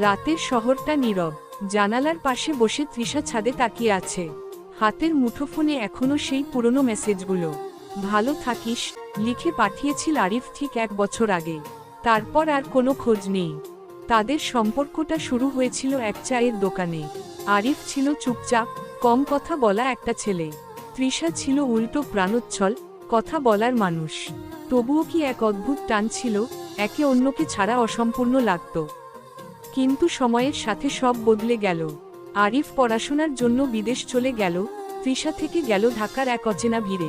রাতের শহরটা নীরব। জানালার পাশে বসে তৃষা ছাদে তাকিয়ে আছে। হাতের মুঠোফোনে এখনও সেই পুরনো মেসেজগুলো। ভালো থাকিস, লিখে পাঠিয়েছিল আরিফ ঠিক এক বছর আগে। তারপর আর কোনো খোঁজ নেই। তাদের সম্পর্কটা শুরু হয়েছিল এক চায়ের দোকানে। আরিফ ছিল চুপচাপ, কম কথা বলা একটা ছেলে। তৃষা ছিল উল্টো প্রাণোচ্ছল, কথা বলার মানুষ। তবুও কি এক অদ্ভুত টান ছিল, একে অন্যকে ছাড়া অসম্পূর্ণ লাগতো। কিন্তু সময়ের সাথে সব বদলে গেল। আরিফ পড়াশোনার জন্য বিদেশ চলে গেল, তৃষা থেকে গেল ঢাকার এক অচেনা ভিড়ে।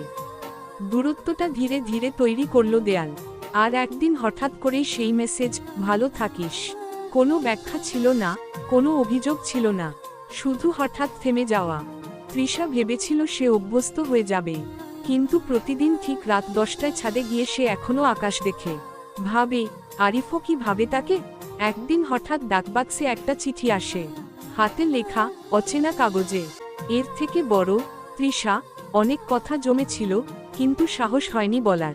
দূরত্বটা ধীরে ধীরে তৈরি করল দেয়াল। আর একদিন হঠাৎ করেই সেই মেসেজ, ভালো থাকিস। কোনো ব্যাখ্যা ছিল না, কোনো অভিযোগ ছিল না। শুধু হঠাৎ থেমে যাওয়া। তৃষা ভেবেছিল সে অভ্যস্ত হয়ে যাবে। কিন্তু প্রতিদিন ঠিক রাত দশটায় ছাদে গিয়ে সে এখনও আকাশ দেখে। ভাবে, আরিফও কি ভাবে তাকে? একদিন হঠাৎ ডাকবাক্সে একটা চিঠি আসে। হাতে লেখা, অচেনা কাগজে। এর থেকে বড়, তৃষা, অনেক কথা জমেছিল, কিন্তু সাহস হয়নি বলার।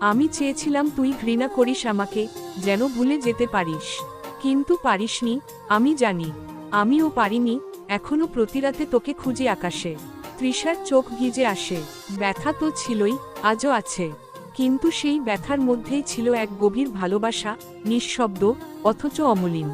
আমি চেয়েছিলাম তুই ঘৃণা করিস আমাকে, যেন ভুলে যেতে পারিস। কিন্তু পারিসনি, আমি জানি। আমিও পারিনি, এখনও প্রতিরাতে তোকে খুঁজে আকাশে। তৃষার চোখ ভিজে আসে। ব্যথা তো ছিলই, আজও আছে। কিন্তু সেই ব্যথার মধ্যেই ছিল এক গভীর ভালোবাসা নিঃশব্দ অথচ অমলিন।